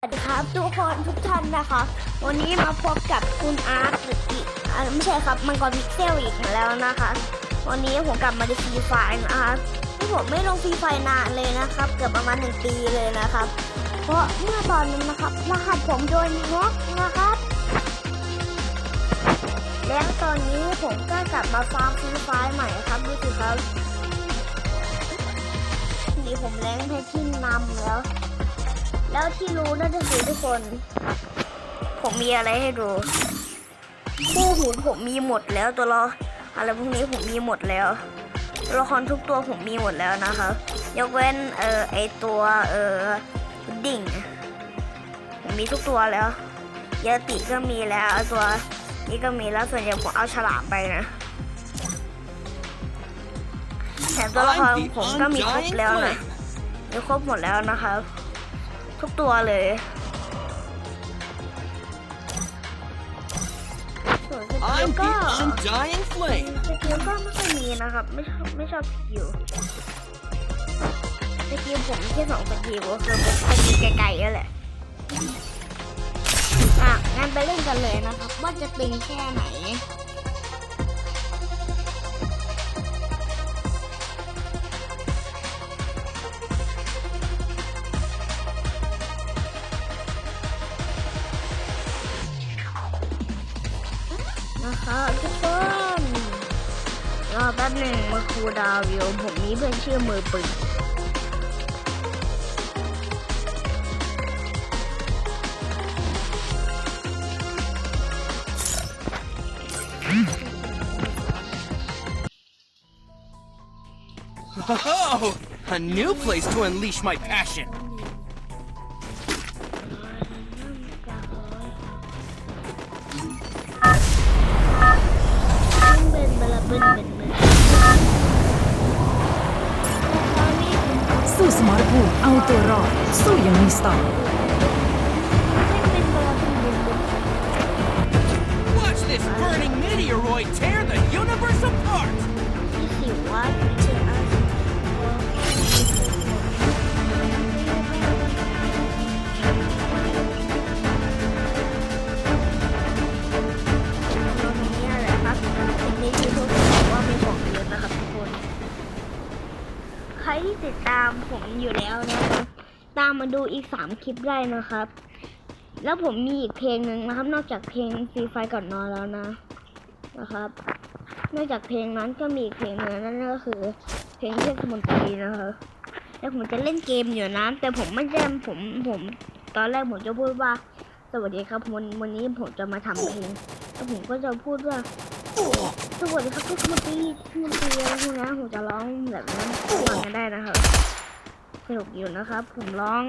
สวัสดีครับทุกคนทุกท่านนะคะ วันนี้มาพบกับคุณอาร์ตหรืออีกอ่าไม่ใช่ครับมังกรพิกเซลอีกแล้วนะคะ วันนี้ผมกลับมาในฟรีไฟนะครับที่ผมไม่ลงฟรีไฟนานเลยนะครับ เกือบประมาณหนึ่งปีเลยนะครับ เพราะเมื่อตอนนั้นนะครับรหัสผมโดนแฮกนะครับ แล้วตอนนี้ผมก็กลับมาฟาร์มฟรีไฟใหม่ครับดูสิครับนี่ผมแรงให้ที่นำแล้ว แล้วที่รู้นั่นก็คือทุกคน ผมมีอะไรให้ดู คู่หูผมมีหมดแล้วตัวละอะไรพวกนี้ผมมีหมดแล้วตัวละครทุกตัวผมมีหมดแล้วนะคะยกเว้นเออไอตัวเออดิ่ง ผมมีทุกตัวแล้วเยติก็มีแล้วตัวนี้ก็มีแล้วส่วนใหญ่ผมเอาฉลามไปนะแถมตัวละครผมก็มีครบแล้วนะมีครบหมดแล้วนะคะ ทุกตัวเลยส่วนสกิล I'm ก็ the undying flame. สกิลก็ไม่ค่อยมีนะครับ ไม่ชอบไม่ชอบสกิลสกิลผมมีแค่สองสกิลก็คือเป็นสกิลไกลๆนั่นแหละอะงั้นไปเล่นกันเลยนะครับ ว่าจะตึงแค่ไหน ครูดาวอยู่ผมมีเพื่อนชื่อมือปืนๆ Oh, a new place to unleash my passion. สู้อย่างมีสไตล์เป็นเบลาเป็นเป็นเป็น Watch this burning meteoroid tear the universe apart. ที่สิวว่าที่เจออานี่แหละครับสิ่งนี้คือทุกคนบอกว่ามีของเยอะนะครับทุกคนใครที่ติดตามผมอยู่แล้วนะครับตามมาดูอีกสามคลิปได้นะครับ แล้วผมมีอีกเพลงหนึ่งนะครับ นอกจากเพลงฟรีไฟก่อนนอนแล้วนะ นะครับ นอกจากเพลงนั้นก็มีอีกเพลงหนึ่งนั่นก็คือ เพลงเทพมนตรีนะครับแล้วผมจะเล่นเกมอยู่นะ แต่ผมไม่ได้ผมผมตอนแรกผมจะพูดว่า สวัสดีครับวันวันนี้ผมจะมาทำเพลงแล้วผมก็จะพูดว่าสวัสดีครับทุกคนที่ที่มันเตีนพวกนี้ผมจะร้องแบบนั้นฟังกันได้นะครับ สนุกอยู่นะครับ ผมร้อง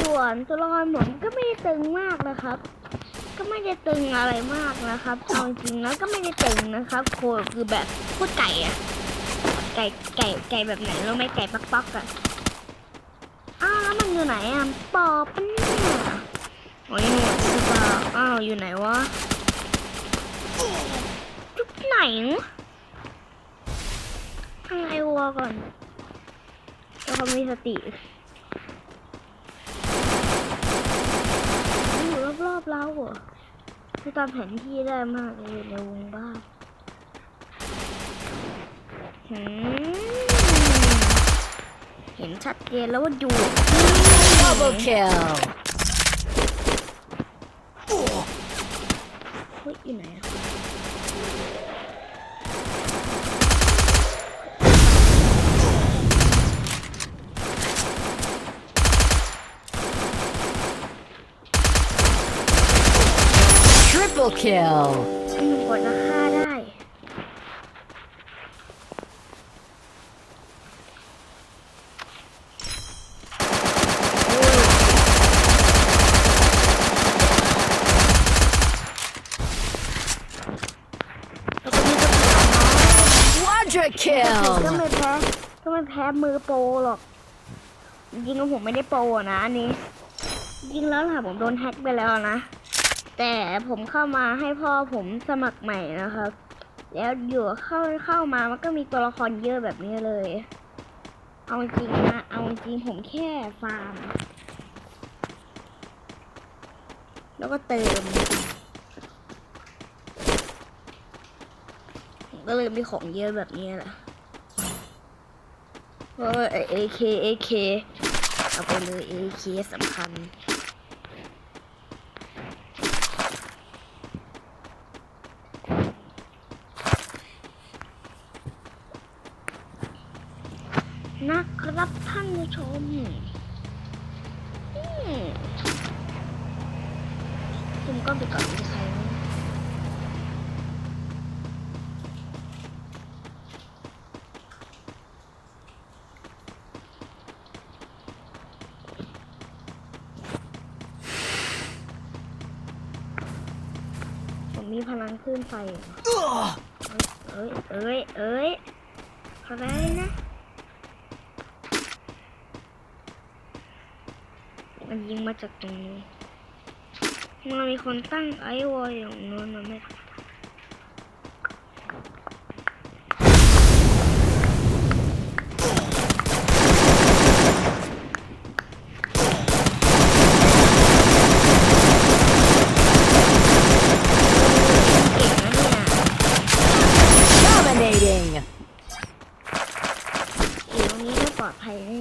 ส่วนตัวละครผมก็ไม่ได้ตึงมากนะครับ ก็ไม่ได้ตึงอะไรมากนะครับเอาจริงๆแล้วก็ไม่ได้ตึงนะครับ โคคือแบบโคตรไก่อะไก่ไก่ไก่แบบไหนรู้ไหมไก่ปักปักๆอะอ้าวแล้วมันอยู่ไหนอะปอบปะเนี่ยโอ้ยหมดหรือเปล่าอ้าวอยู่ไหนวะจุดไหน ทางไอวัวก่อน แล้วเขามีสติอยู่รอบๆเราเหรอคือตามแผนที่ได้มากเลยในวงบ้านหืมเห็นชัดเจนแล้วว่าอยู่ Double kill เฮ้ยอยู่ไหนอะ Triple kill อืมกว่าจะฆ่าได้แล้วก็มีกระเป๋า Quadra ก็ kill ไม่แพ้ก็ไม่แพ้มือโปรหรอกจริงๆแล้วผมไม่ได้โปรอะนะอันนี้จริงๆแล้วค่ะผมโดนแฮ็กไปแล้วนะ แต่ผมเข้ามาให้พ่อผมสมัครใหม่นะครับ แล้วอยู่เข้าเข้ามามันก็มีตัวละครเยอะแบบนี้เลย เอาจริงนะเอาจริงผมแค่ฟาร์ม แล้วก็เติมก็เลยมีของเยอะแบบนี้แหละเพราะเอเคเอเคเอาไปเลยเอเคสำคัญ นะครับท่านผู้ ชมอืมคุมก็ไปก่อนมีใครไหมผมมีพลังคลื่นไฟเหรอ Ugh! เอ้ย เอ้ย เอ้ยอะไรนะ มันยิงมาจากตรงนี้มันมีคนตั้งไอวอลอย่างนู้นมันไม่ธรรมดาเก่งนะเนี่ย Dominating! อยู่ตรงนี้ก็ปลอดภัยแน่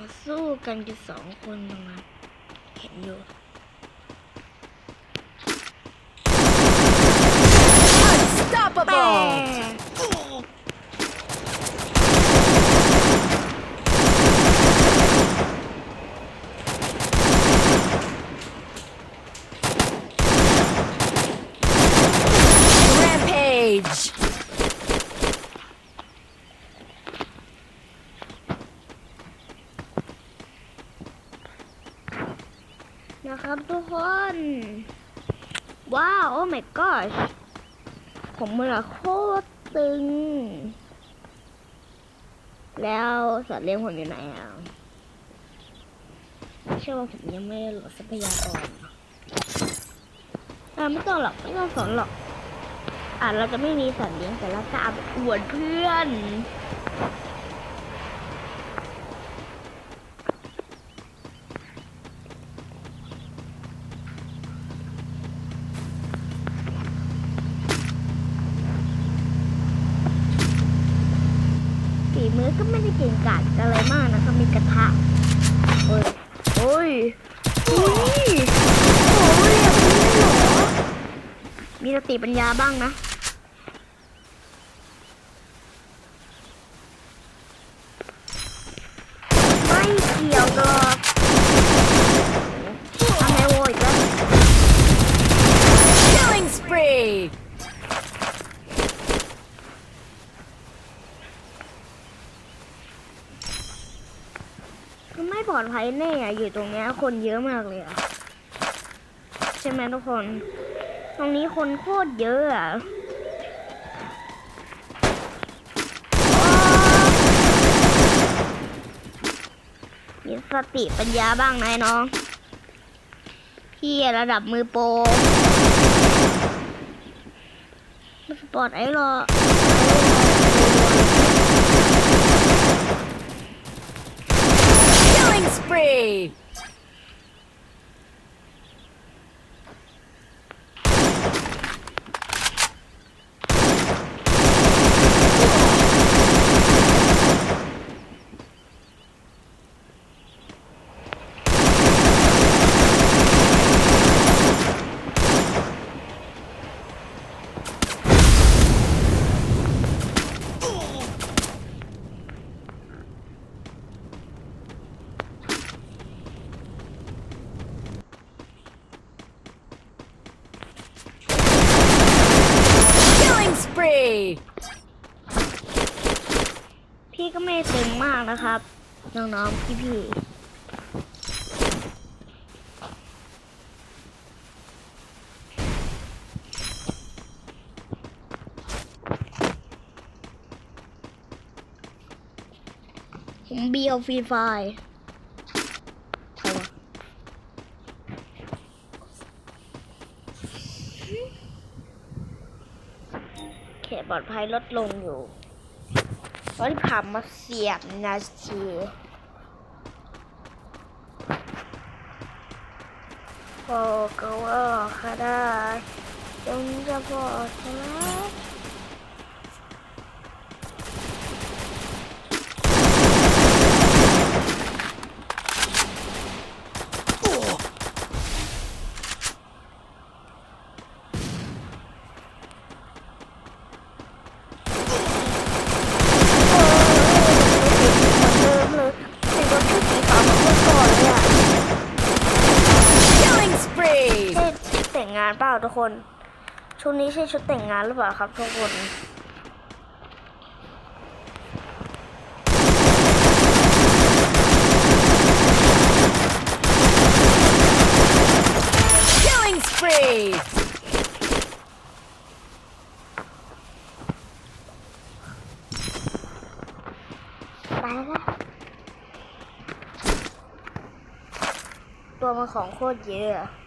มา สู้กันอยู่สองคนตรงนั้นเห็นอยู่แป Unstoppable! 'Rampage! นะครับทุกคน ว้าว โอ้ my gosh ผมมือโคตรตึง แล้วสัตว์เลี้ยงผมอยู่ไหนอะเชื่อว่าผมยังไม่โหลดทรัพยากรอ่าไม่ต้องหรอกไม่ต้องสอนหรอก อ่าเราจะไม่มีสัตว์เลี้ยงแต่เราจะเอาอวดเพื่อน ฝีมือก็ไม่ได้เก่งกาจอะไรมากนะคะมีกระทะโอ้ยโอ้ยอุ้ยโอ้ยแบบนี้เลยเหรอ มีส ติปัญญาบ้างนะ ไม่เกี่ยวหรอกทำไมโวยอีกแล้ว Killing spree! คือไม่ปลอดภัยแน่อะอยู่ตรงเนี้ยคนเยอะมากเลยอะใช่ไหมทุกคน ตรงนี้คนโคตรเยอะอะมีสติปัญญาบ้างนายน้อง พี่ระดับมือโปรมสปอร์ตไอ้หรอก Killing spree! 'Killing spree! พี่ก็ไม่ตึงมากนะครับ น้องๆ พี่ๆ ผมเบียวฟรีไฟใครวะเขตปลอดภัยลดลงอยู่ตอนที่ผ่านมาเสียบนาทีบอกก็ว่าข้าได้จงจะบอกฉันแล้ว เหมือนเดิมเลยแต่รถชุดสีขาวเหมือนเมื่อก่อนเลยอะ Killing spree! ใช่ชุดแต่งงานเปล่าทุกคน ชุดนี้ใช่ชุดแต่งงานหรือเปล่าครับทุกคน Killing spree! ไปละตัวมันของโคตรเยอะ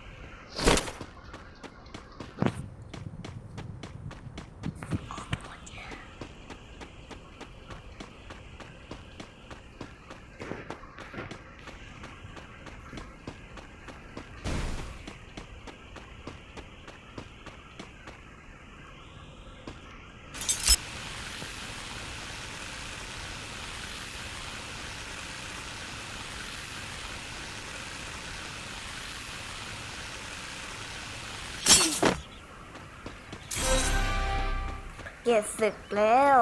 เกียรติศึกแล้ว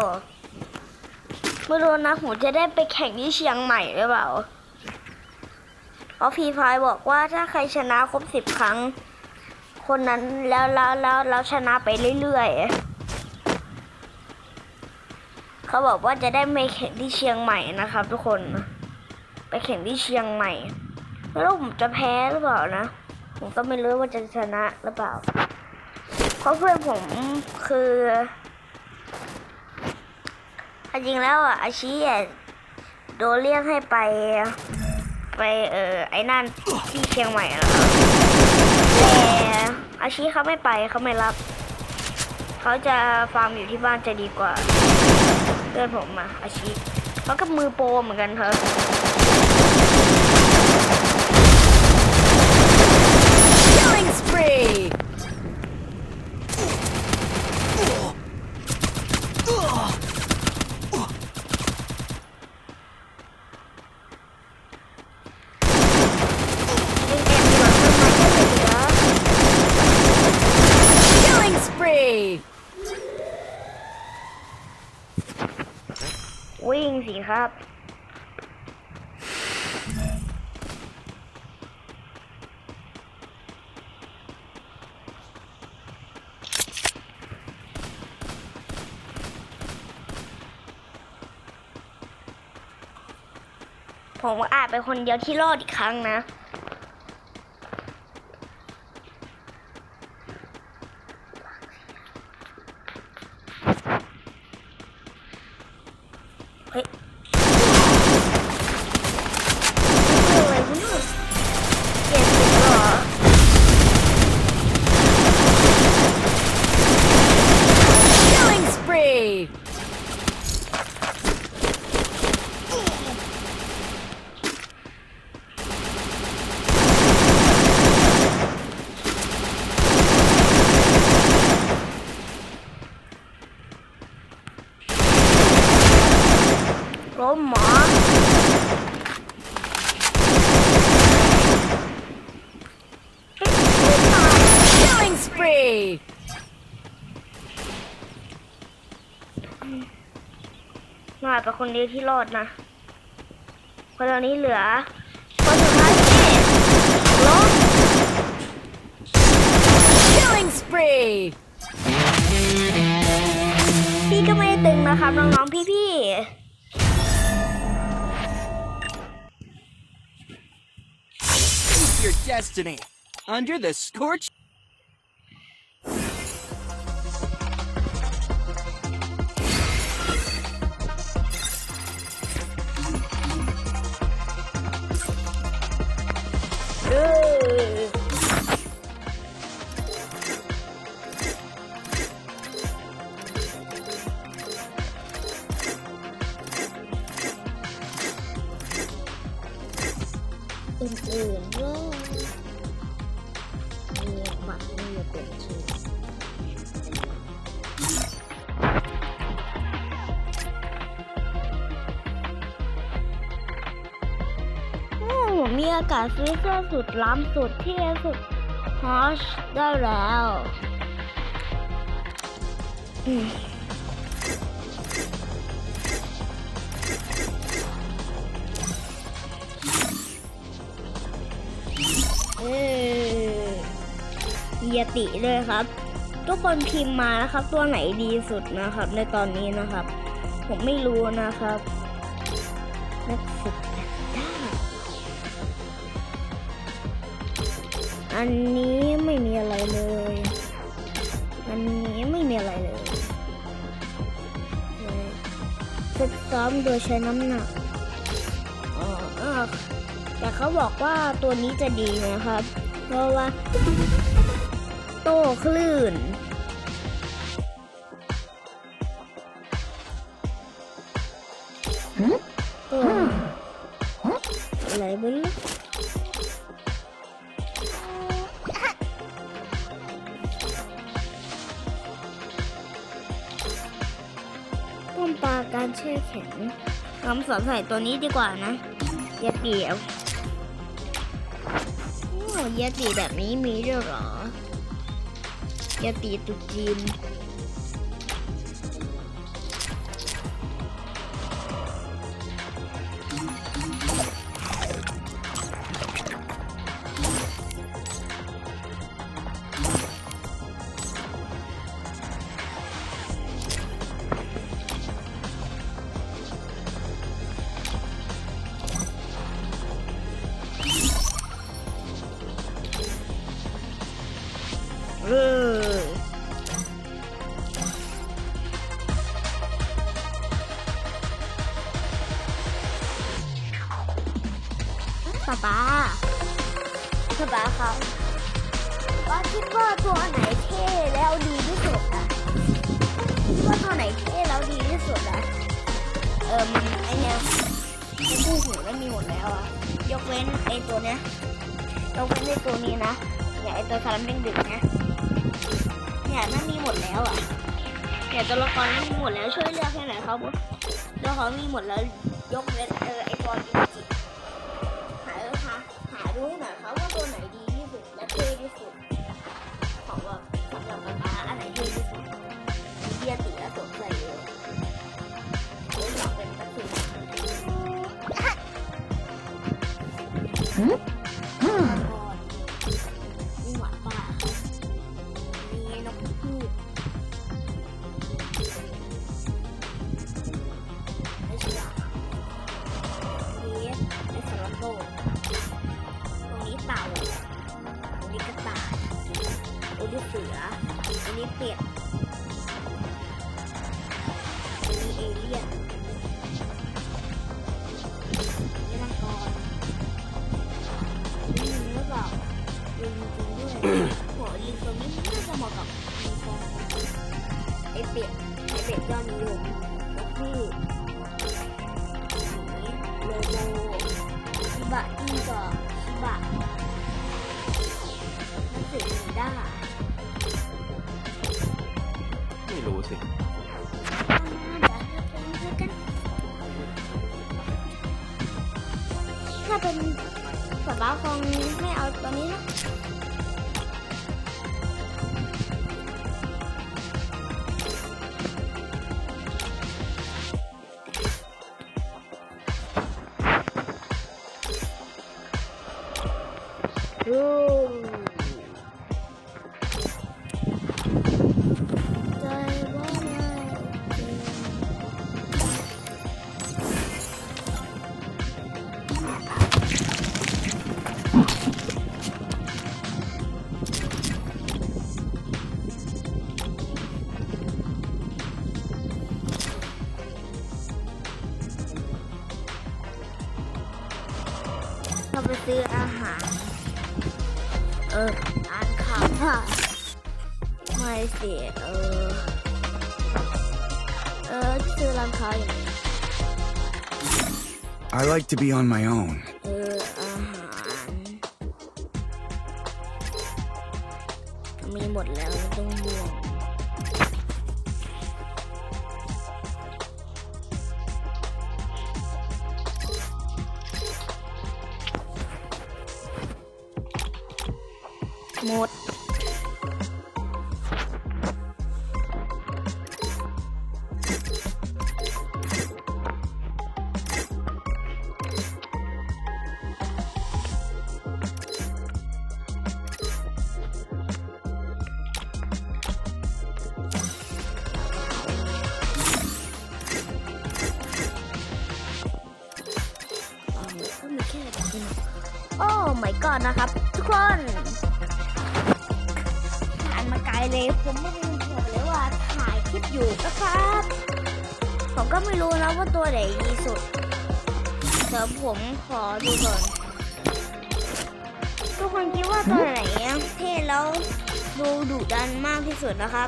ไม่รู้นะผมจะได้ไปแข่งที่เชียงใหม่หรือเปล่าเพราะพีพายบอกว่าถ้าใครชนะครบสิบครั้ง คนนั้นแล้วแล้วแล้วแล้วชนะไปเรื่อยๆเขาบอกว่าจะได้ไปแข่งที่เชียงใหม่นะครับ ทุกคน ไปแข่งที่เชียงใหม่ไม่รู้ผมจะแพ้หรือเปล่านะ ผมก็ไม่รู้ว่าจะชนะหรือเปล่า เพราะเพื่อนผมคือ จริงแล้วอะอาชีอะโดนเรียกให้ไป ไปเออไอ้นั่นที่เชียงใหม่แล้วแต่อาชีเขาไม่ไปเขาไม่รับ เขาจะฟาร์มอยู่ที่บ้านจะดีกว่าเพื่อนผมอะอาชีเขาก็มือโปรเหมือนกันเธอ Killing spree! เล่นเกมดีกว่าเพื่อนมาเยอะเลยเหรอ Killing spree! วิ่งสิครับ ผมอาจเป็นคนเดียวที่รอดอีกครั้งนะ เฮ้ยอะไรวะเนี่ยเจ็บเหรอ Killing spree! ล้ มหมอเฮ้ยไม่ตาย Killing spree! น่าเป็นคนเดียวที่รอดนะคนเหล่านี้เหลือคนสุดท้ายที่ล้ม Killing spree! พี่ก็ไม่ได้ตึงนะครับน้องๆพี่ Face your destiny. Under the scorched มีอากาศฟรีเซอร์สุดล้ำสุดเท่สุดฮอชได้แล้วเออเยติเลยครับ ทุกคนพิมพ์มานะครับ ตัวไหนดีสุดนะครับ ในตอนนี้นะครับ ผมไม่รู้นะครับนักศึก อันนี้ไม่มีอะไรเลย อันนี้ไม่มีอะไรเลยฝึกซ้อมโดยใช้น้ำหนักอ๋อแต่เขาบอกว่าตัวนี้จะดีนะครับ เพราะว่า โต้คลื่น ตาการแช่แข็งคำสอนใส่ตัวนี้ดีกว่านะย่าเดี่ยวโอ้ยาตีแบบนี้มีด้วยหรอยาตีตุกจีน ป๊าป๊าป๊าป๊าครับว่าคิดว่าตัวไหนเท่แล้วดีที่สุดอะคิดว่าตัวไหนเท่แล้วดีที่สุดอะเอิ่มไอเนี้ยไอคู่หูไม่มีหมดแล้วอะยกเว้นไอตัวเนี้ยยกเว้นไอตัวนี้นะอย่าไอตัวสลัมเด้งดึกนะเนี่ยนั่นมีหมดแล้วอะเนี่ยตัวละครนี่มีหมดแล้วช่วยเลือกให้หน่อยครับตัวละครมีหมดแล้วยกเว้นไอตัวอิจิหาหาหาดูให้หน่อยครับว่าตัวไหนดีที่สุดและเท่ที่สุดของว่าสำหรับป๊าอันไหนเท่ที่สุดมีเบียติและสวใส่เลยโอ้ยอยากเป็นกระสือนี่ รู้สิถ้าเป็นสบาระคงไม่เอาตัวนี้นะ เราไปซื้ออาหาร เอออ่านข่าวค่ะไม่สิเออ เออซื้อร้านค้าอย่างนี้ I like to be on my own. My god นะครับ ทุกคนผ่านมาไกลเลยผมไม่รู้บอกเลยว่าถ่ายคลิปอยู่นะครับ ผมก็ไม่รู้นะว่าตัวไหนดีสุดเดี๋ยวผมขอดูก่อนทุกคนคิดว่าตัวไหนเท่แล้วดูดุดันมากที่สุดนะครับ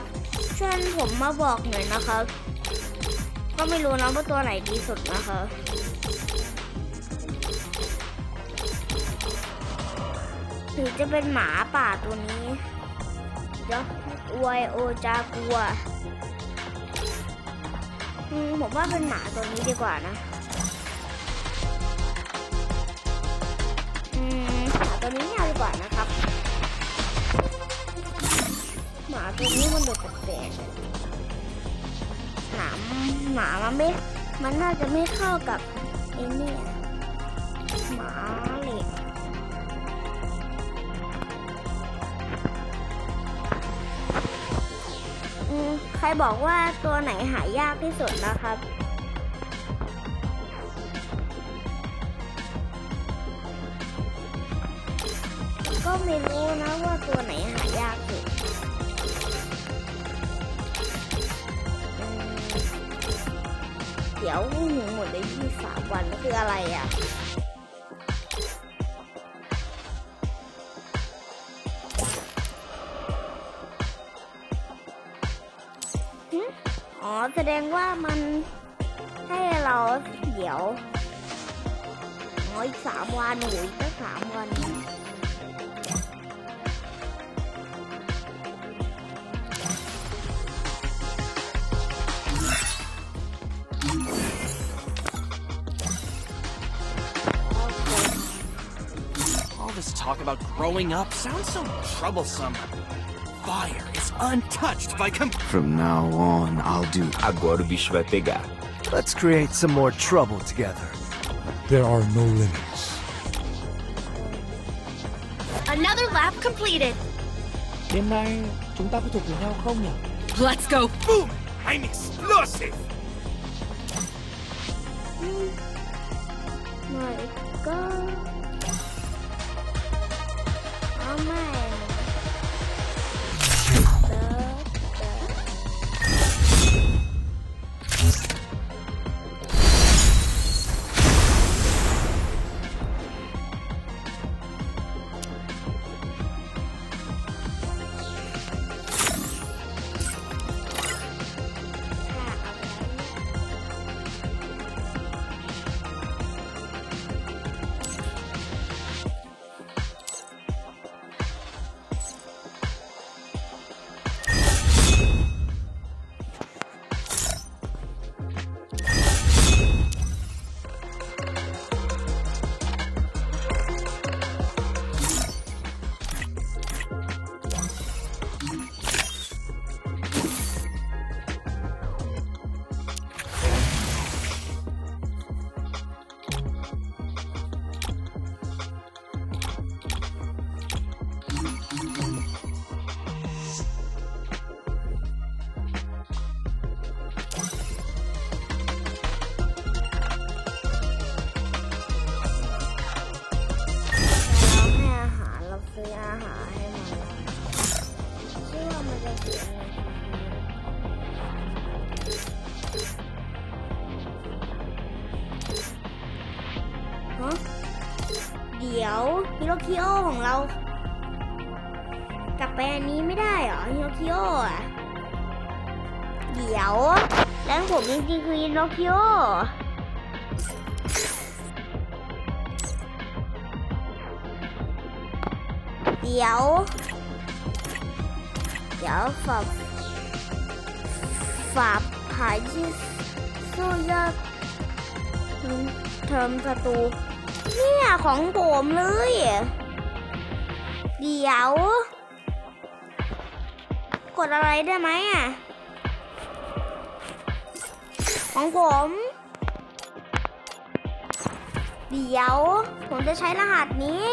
ช่วยผมมาบอกหน่อยนะครับ ก็ไม่รู้นะว่าตัวไหนดีสุดนะครั หรือจะเป็นหมาป่าตัวนี้เดี๋ยวอวยโอจากัวอืมผมว่าเป็นหมาตัวนี้ดีกว่านะอืมหมาตัวนี้เนี่ยดีกว่านะครับ หมาตัวนี้มันดูแปลกหมาหมามันไม่ มันน่าจะไม่เข้ากับไอ้นี่ ใครบอกว่าตัวไหนหายากที่สุดนะครับ ก็ไม่รู้นะว่าตัวไหนหายากสุดเดี๋ยวหูหมดเลยยี่สามวันคืออะไรอะ แสดงว่ามันให้เราเดี๋ยวอ๋ออีกสามวันโอ้โหอีกตั้งสามวัน All this talk about growing up sounds so troublesome. fire is untouched by com- From now on, I'll do. Agora o bicho vai pegar. Let's create some more trouble together. There are no limits. Another lap completed. Let's go. Boom! I'm explosive. Oh my God. Oh my. ดี๋ยวฮิโรคิโอของเรา กลับไปอันนี้ไม่ได้เหรอฮิโรคิโออะเดี๋ยวแล้วผมจริงๆคือฮิโรคิโอเดี๋ยว เดี๋ยวฝากฝากขายที่สู้ยอดเทอมศัตรู เนี่ยของผมเลย เดี๋ยว กดอะไรได้ไหมอะ ของผม เดี๋ยว ผมจะใช้รหัสนี้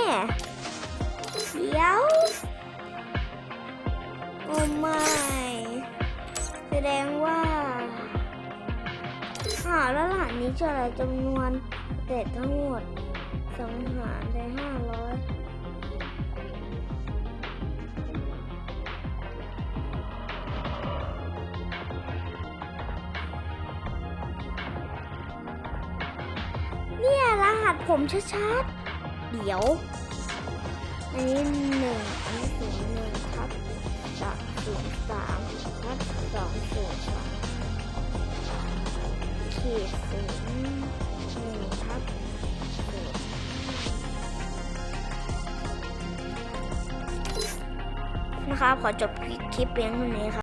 เดี๋ยว โอ้ไม่แสดงว่าหาแล้วรหัสนี้จะอะไรจำนวนเศษทั้งหมด สังหารได้ห้าร้อยเนี่ยรหัสผมชัดๆ เดี๋ยว อันนี้หนึ่งอันนี้ศูนย์หนึ่งทับสามศูนย์สามทับสองศูนย์สามขีดศูนย์ นะครับ ขอจบคลิปเพียงเท่านี้ครับ